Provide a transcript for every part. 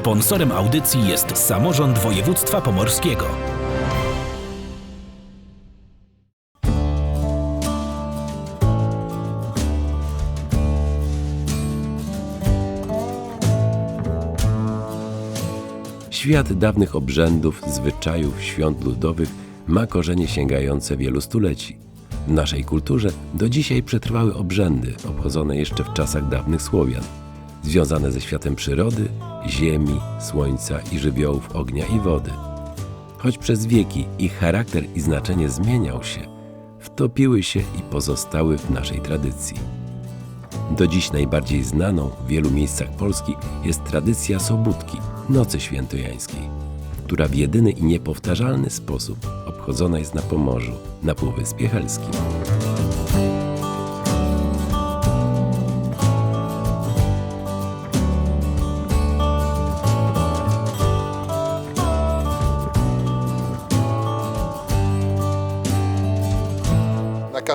Sponsorem audycji jest samorząd województwa pomorskiego. Świat dawnych obrzędów, zwyczajów, świąt ludowych ma korzenie sięgające wielu stuleci. W naszej kulturze do dzisiaj przetrwały obrzędy obchodzone jeszcze w czasach dawnych Słowian, związane ze światem przyrody, ziemi, słońca i żywiołów ognia i wody. Choć przez wieki ich charakter i znaczenie zmieniał się, wtopiły się i pozostały w naszej tradycji. Do dziś najbardziej znaną w wielu miejscach Polski jest tradycja Sobótki, Nocy Świętojańskiej, która w jedyny i niepowtarzalny sposób obchodzona jest na Pomorzu, na Półwyspie Helskim.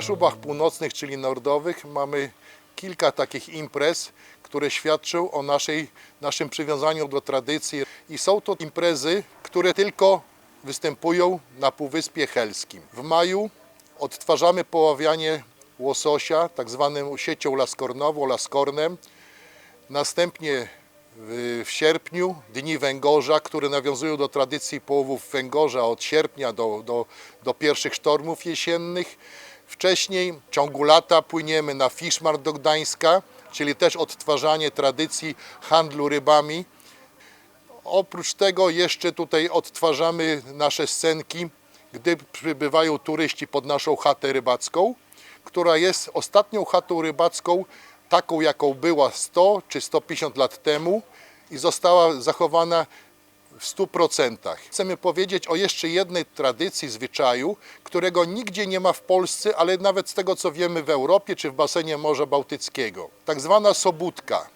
Kaszubach Północnych, czyli Nordowych, mamy kilka takich imprez, które świadczą o naszej, naszym przywiązaniu do tradycji. I są to imprezy, które tylko występują na Półwyspie Helskim. W maju odtwarzamy poławianie łososia, tak zwaną siecią laskornową, laskornem. Następnie w, w sierpniu Dni Węgorza, które nawiązują do tradycji połowów węgorza od sierpnia do, do, do pierwszych sztormów jesiennych. Wcześniej w ciągu lata płyniemy na Fiszmar do Gdańska, czyli też odtwarzanie tradycji handlu rybami. Oprócz tego jeszcze tutaj odtwarzamy nasze scenki, gdy przybywają turyści pod naszą chatę rybacką, która jest ostatnią chatą rybacką, taką jaką była 100 czy 150 lat temu i została zachowana w 100%. Chcemy powiedzieć o jeszcze jednej tradycji, zwyczaju, którego nigdzie nie ma w Polsce, ale nawet z tego co wiemy w Europie czy w basenie Morza Bałtyckiego. Tak zwana sobótka,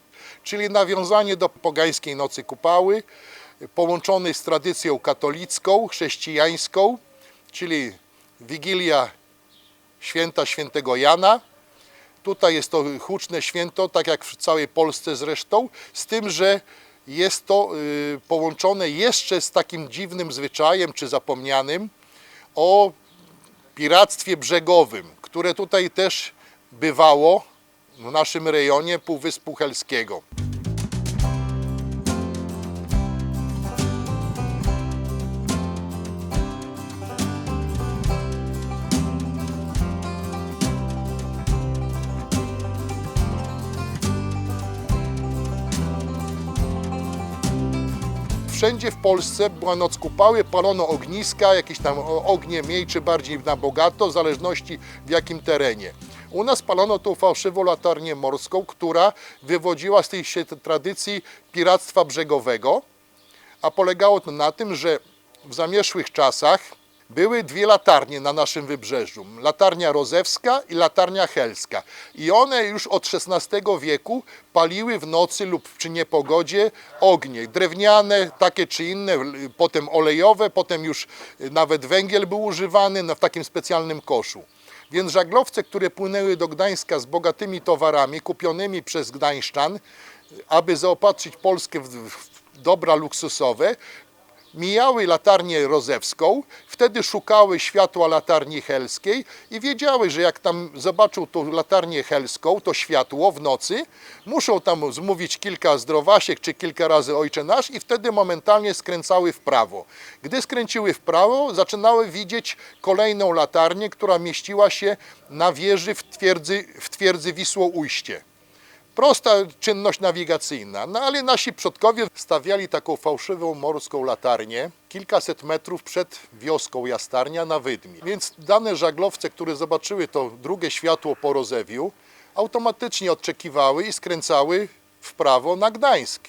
czyli nawiązanie do pogańskiej nocy kupały, połączonej z tradycją katolicką, chrześcijańską, czyli Wigilia święta świętego Jana. Tutaj jest to huczne święto, tak jak w całej Polsce zresztą, z tym, że jest to y, połączone jeszcze z takim dziwnym zwyczajem, czy zapomnianym, o piractwie brzegowym, które tutaj też bywało w naszym rejonie Półwyspu Helskiego. Wszędzie w Polsce była noc kupały, palono ogniska, jakieś tam ognie mniej czy bardziej na bogato, w zależności w jakim terenie. U nas palono tą fałszywą latarnię morską, która wywodziła z tej się tradycji piractwa brzegowego, a polegało to na tym, że w zamierzchłych czasach były dwie latarnie na naszym wybrzeżu. Latarnia rozewska i latarnia helska. I one już od XVI wieku paliły w nocy lub przy niepogodzie ognie. Drewniane, takie czy inne, potem olejowe, potem już y, nawet węgiel był używany w takim specjalnym koszu. Więc żaglowce, które płynęły do Gdańska z bogatymi towarami kupionymi przez Gdańszczan, aby zaopatrzyć Polskę w dobra luksusowe, mijały latarnię rozewską, wtedy szukały światła latarni helskiej i wiedziały, że jak tam zobaczą tą latarnię helską, to światło w nocy, muszą tam zmówić kilka zdrowasiek czy kilka razy Ojcze Nasz i wtedy momentalnie skręcały w prawo. Gdy skręciły w prawo, zaczynały widzieć kolejną latarnię, która mieściła się na wieży w twierdzy, w twierdzy Wisło-Ujście. Prosta czynność nawigacyjna. No ale nasi przodkowie stawiali taką fałszywą morską latarnię kilkaset metrów przed wioską Jastarnia na Wydmie. Więc dane żaglowce, które zobaczyły to drugie światło po rozewiu, automatycznie odczekiwały i skręcały w prawo na Gdańsk.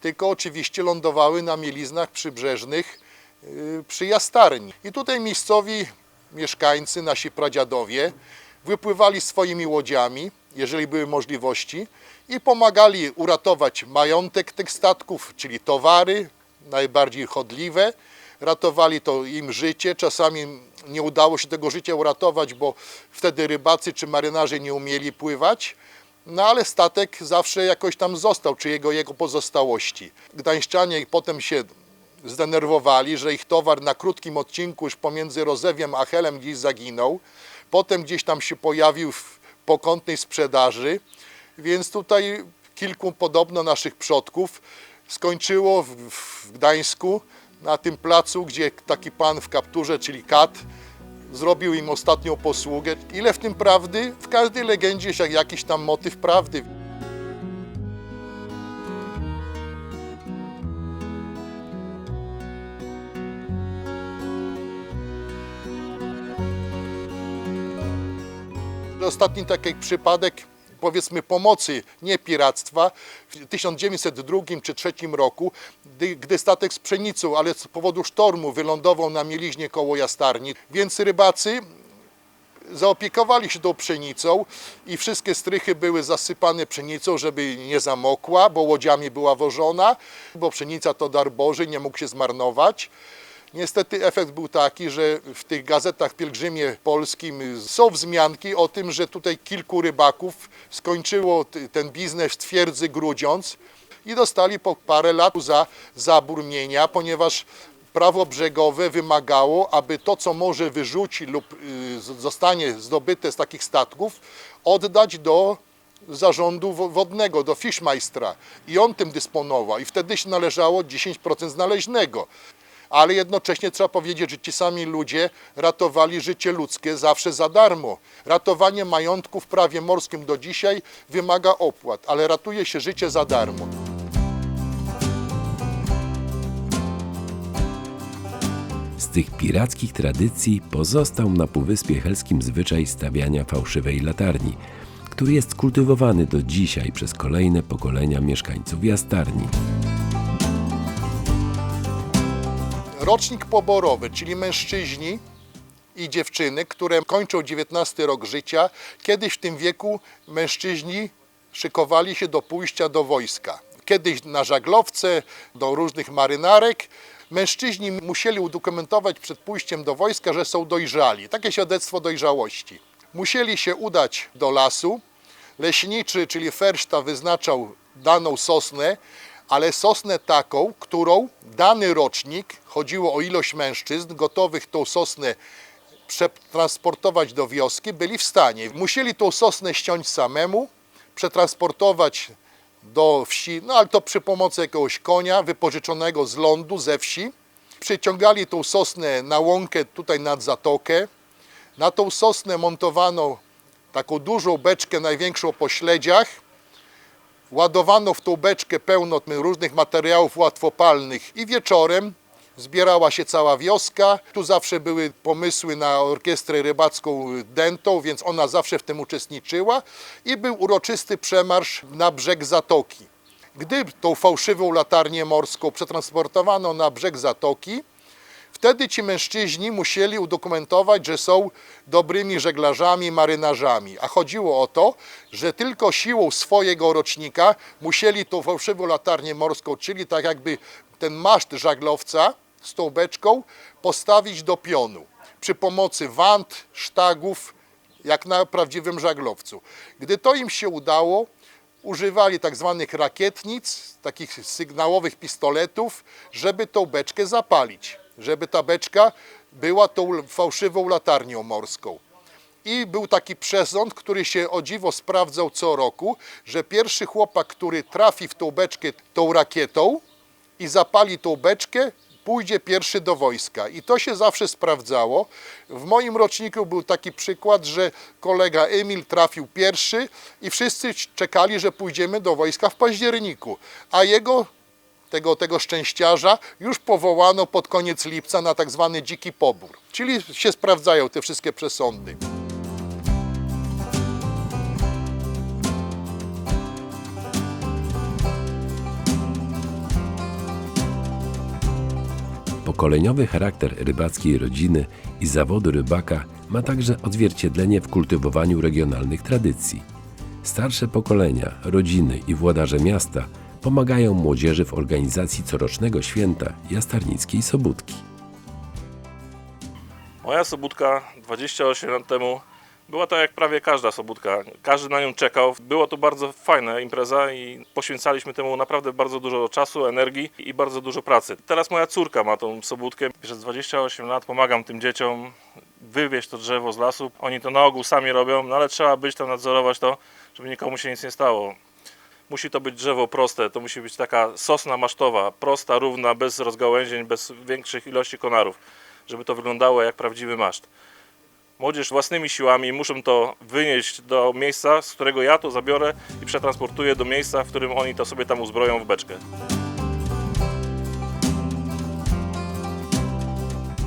Tylko oczywiście lądowały na mieliznach przybrzeżnych yy, przy Jastarni. I tutaj miejscowi mieszkańcy, nasi pradziadowie, wypływali swoimi łodziami, jeżeli były możliwości, i pomagali uratować majątek tych statków, czyli towary najbardziej chodliwe. Ratowali to im życie. Czasami nie udało się tego życia uratować, bo wtedy rybacy czy marynarze nie umieli pływać. No ale statek zawsze jakoś tam został, czy jego, jego pozostałości. Gdańszczanie potem się zdenerwowali, że ich towar na krótkim odcinku już pomiędzy Rozewiem a Helem gdzieś zaginął. Potem gdzieś tam się pojawił w pokątnej sprzedaży, więc tutaj kilku podobno naszych przodków skończyło w, w Gdańsku na tym placu, gdzie taki pan w kapturze, czyli kat, zrobił im ostatnią posługę. Ile w tym prawdy? W każdej legendzie jest jak jakiś tam motyw prawdy. Ostatni taki przypadek, powiedzmy, pomocy, nie piractwa, w 1902 czy 1903 roku, gdy, gdy statek z pszenicą, ale z powodu sztormu wylądował na mieliźnie koło Jastarni, więc rybacy zaopiekowali się tą pszenicą i wszystkie strychy były zasypane pszenicą, żeby nie zamokła, bo łodziami była wożona, bo pszenica to dar Boży, nie mógł się zmarnować. Niestety efekt był taki, że w tych gazetach Pielgrzymie Polskim są wzmianki o tym, że tutaj kilku rybaków skończyło ten biznes w twierdzy Grudziądz i dostali po parę lat za zabór mienia, ponieważ prawo brzegowe wymagało, aby to, co morze wyrzuci lub y, zostanie zdobyte z takich statków, oddać do zarządu wo- wodnego, do Fischmeistra i on tym dysponował i wtedy się należało 10% znaleźnego. Ale jednocześnie trzeba powiedzieć, że ci sami ludzie ratowali życie ludzkie zawsze za darmo. Ratowanie majątku w prawie morskim do dzisiaj wymaga opłat, ale ratuje się życie za darmo. Z tych pirackich tradycji pozostał na Półwyspie Helskim zwyczaj stawiania fałszywej latarni, który jest kultywowany do dzisiaj przez kolejne pokolenia mieszkańców Jastarni. Rocznik poborowy, czyli mężczyźni i dziewczyny, które kończą 19 rok życia, kiedyś w tym wieku mężczyźni szykowali się do pójścia do wojska. Kiedyś na żaglowce, do różnych marynarek. Mężczyźni musieli udokumentować przed pójściem do wojska, że są dojrzali. Takie świadectwo dojrzałości. Musieli się udać do lasu. Leśniczy, czyli ferszta, wyznaczał daną sosnę, ale sosnę taką, którą dany rocznik, chodziło o ilość mężczyzn gotowych tą sosnę przetransportować do wioski, byli w stanie. Musieli tą sosnę ściąć samemu, przetransportować do wsi, no ale to przy pomocy jakiegoś konia wypożyczonego z lądu, ze wsi. Przyciągali tą sosnę na łąkę tutaj nad zatokę. Na tą sosnę montowano taką dużą beczkę, największą po śledziach. Ładowano w tą beczkę pełno różnych materiałów łatwopalnych i wieczorem zbierała się cała wioska. Tu zawsze były pomysły na orkiestrę rybacką dętą, więc ona zawsze w tym uczestniczyła i był uroczysty przemarsz na brzeg zatoki. Gdy tą fałszywą latarnię morską przetransportowano na brzeg zatoki, Wtedy ci mężczyźni musieli udokumentować, że są dobrymi żeglarzami, marynarzami. A chodziło o to, że tylko siłą swojego rocznika musieli tą fałszywą latarnię morską, czyli tak jakby ten maszt żaglowca z tą beczką, postawić do pionu przy pomocy wand, sztagów, jak na prawdziwym żaglowcu. Gdy to im się udało, używali tak zwanych rakietnic, takich sygnałowych pistoletów, żeby tą beczkę zapalić, żeby ta beczka była tą fałszywą latarnią morską. I był taki przesąd, który się o dziwo sprawdzał co roku, że pierwszy chłopak, który trafi w tą beczkę tą rakietą i zapali tą beczkę, pójdzie pierwszy do wojska. I to się zawsze sprawdzało. W moim roczniku był taki przykład, że kolega Emil trafił pierwszy i wszyscy czekali, że pójdziemy do wojska w październiku. A jego, tego, tego szczęściarza, już powołano pod koniec lipca na tak zwany dziki pobór. Czyli się sprawdzają te wszystkie przesądy. Pokoleniowy charakter rybackiej rodziny i zawodu rybaka ma także odzwierciedlenie w kultywowaniu regionalnych tradycji. Starsze pokolenia, rodziny i włodarze miasta pomagają młodzieży w organizacji corocznego święta Jastarnickiej Sobótki. Moja sobótka 28 lat temu Była to jak prawie każda sobótka. Każdy na nią czekał. Było to bardzo fajna impreza i poświęcaliśmy temu naprawdę bardzo dużo czasu, energii i bardzo dużo pracy. Teraz moja córka ma tą sobótkę. Przez 28 lat pomagam tym dzieciom wywieźć to drzewo z lasu. Oni to na ogół sami robią, no ale trzeba być tam, nadzorować to, żeby nikomu się nic nie stało. Musi to być drzewo proste, to musi być taka sosna masztowa, prosta, równa, bez rozgałęzień, bez większych ilości konarów, żeby to wyglądało jak prawdziwy maszt. Młodzież własnymi siłami muszą to wynieść do miejsca, z którego ja to zabiorę i przetransportuję do miejsca, w którym oni to sobie tam uzbroją w beczkę.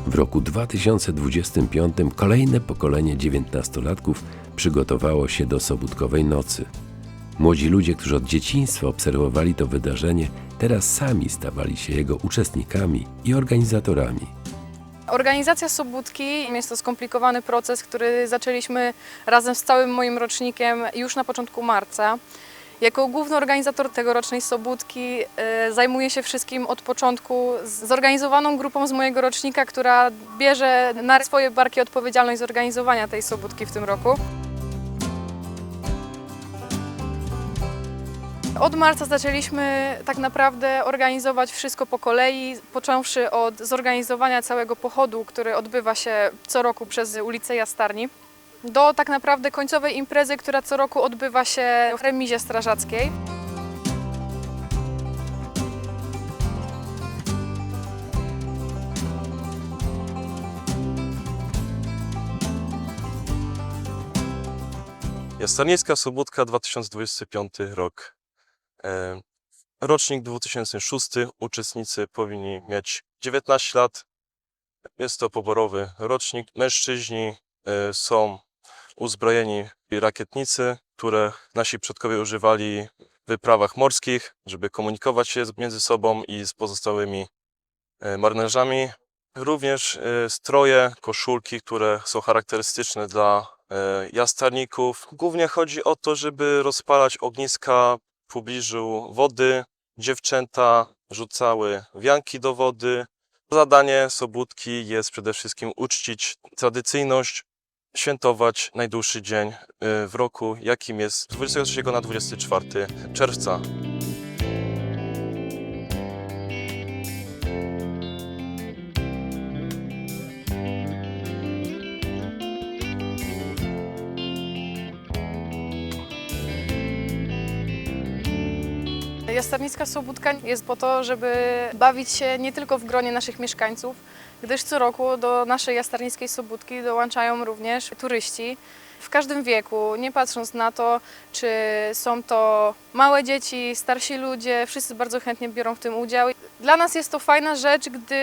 W roku 2025 kolejne pokolenie dziewiętnastolatków przygotowało się do Sobótkowej Nocy. Młodzi ludzie, którzy od dzieciństwa obserwowali to wydarzenie, teraz sami stawali się jego uczestnikami i organizatorami. Organizacja Sobótki jest to skomplikowany proces, który zaczęliśmy razem z całym moim rocznikiem już na początku marca. Jako główny organizator tegorocznej Sobótki e, zajmuję się wszystkim od początku zorganizowaną grupą z mojego rocznika, która bierze na swoje barki odpowiedzialność zorganizowania tej Sobótki w tym roku. Od marca zaczęliśmy tak naprawdę organizować wszystko po kolei, począwszy od zorganizowania całego pochodu, który odbywa się co roku przez ulicę Jastarni, do tak naprawdę końcowej imprezy, która co roku odbywa się w remizie strażackiej. Jastarnicka Sobótka 2025 rok. Rocznik 2006. Uczestnicy powinni mieć 19 lat. Jest to poborowy rocznik. Mężczyźni e, są uzbrojeni rakietnicy, które nasi przodkowie używali w wyprawach morskich, żeby komunikować się między sobą i z pozostałymi e, marynarzami. Również e, stroje, koszulki, które są charakterystyczne dla jastarników. Głównie chodzi o to, żeby rozpalać ogniska w pobliżu wody. Dziewczęta rzucały wianki do wody. Zadanie Sobótki jest przede wszystkim uczcić tradycyjność, świętować najdłuższy dzień e, w roku, jakim jest z 23 na 24 czerwca. Jastarnicka Sobótka jest po to, żeby bawić się nie tylko w gronie naszych mieszkańców, gdyż co roku do naszej Jastarnickiej Sobótki dołączają również turyści w każdym wieku, nie patrząc na to, czy są to małe dzieci, starsi ludzie, wszyscy bardzo chętnie biorą w tym udział. Dla nas jest to fajna rzecz, gdy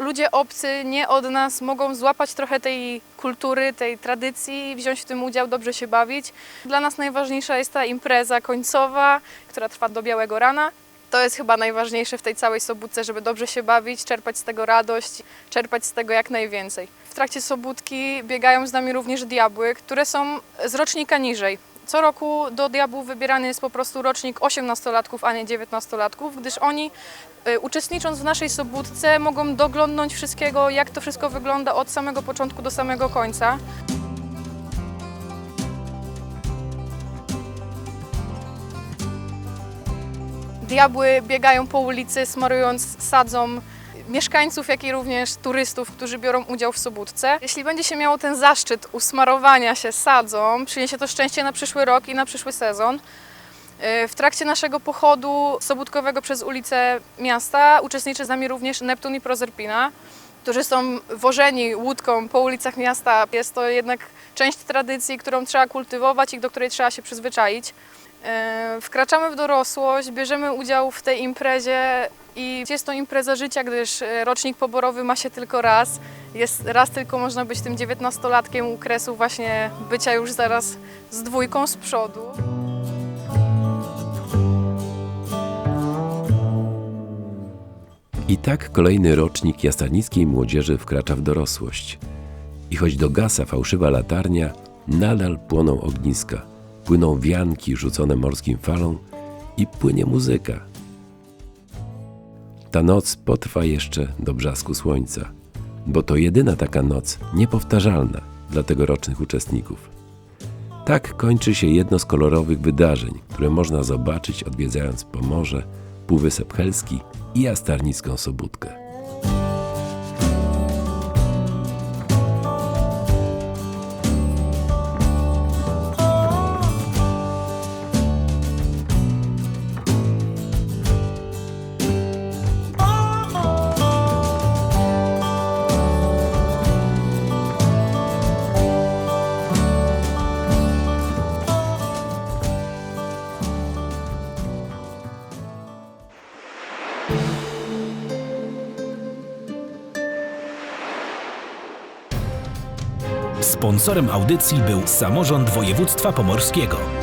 ludzie obcy nie od nas mogą złapać trochę tej kultury, tej tradycji, wziąć w tym udział, dobrze się bawić. Dla nas najważniejsza jest ta impreza końcowa, która trwa do białego rana. To jest chyba najważniejsze w tej całej sobótce, żeby dobrze się bawić, czerpać z tego radość, czerpać z tego jak najwięcej. W trakcie sobótki biegają z nami również diabły, które są z rocznika niżej. Co roku do diabłów wybierany jest po prostu rocznik 18-latków, a nie 19-latków, gdyż oni y, uczestnicząc w naszej sobótce mogą doglądnąć wszystkiego, jak to wszystko wygląda od samego początku do samego końca. Diabły biegają po ulicy, smarując sadzą mieszkańców, jak i również turystów, którzy biorą udział w sobótce. Jeśli będzie się miało ten zaszczyt usmarowania się sadzą, przyniesie to szczęście na przyszły rok i na przyszły sezon. Yy, W trakcie naszego pochodu sobótkowego przez ulice miasta uczestniczy z nami również Neptun i Prozerpina, którzy są wożeni łódką po ulicach miasta. Jest to jednak część tradycji, którą trzeba kultywować i do której trzeba się przyzwyczaić. E, Wkraczamy w dorosłość, bierzemy udział w tej imprezie i jest to impreza życia, gdyż e, rocznik poborowy ma się tylko raz. Jest raz tylko można być tym dziewiętnastolatkiem u kresu właśnie bycia już zaraz z dwójką z przodu. I tak kolejny rocznik jastarnickiej młodzieży wkracza w dorosłość. I choć dogasa fałszywa latarnia, nadal płoną ogniska, płyną wianki rzucone morskim falą i płynie muzyka. Ta noc potrwa jeszcze do brzasku słońca, bo to jedyna taka noc niepowtarzalna dla tegorocznych uczestników. Tak kończy się jedno z kolorowych wydarzeń, które można zobaczyć odwiedzając Pomorze, Półwysep Helski i Jastarnicką Sobótkę. Sponsorem audycji był Samorząd Województwa Pomorskiego.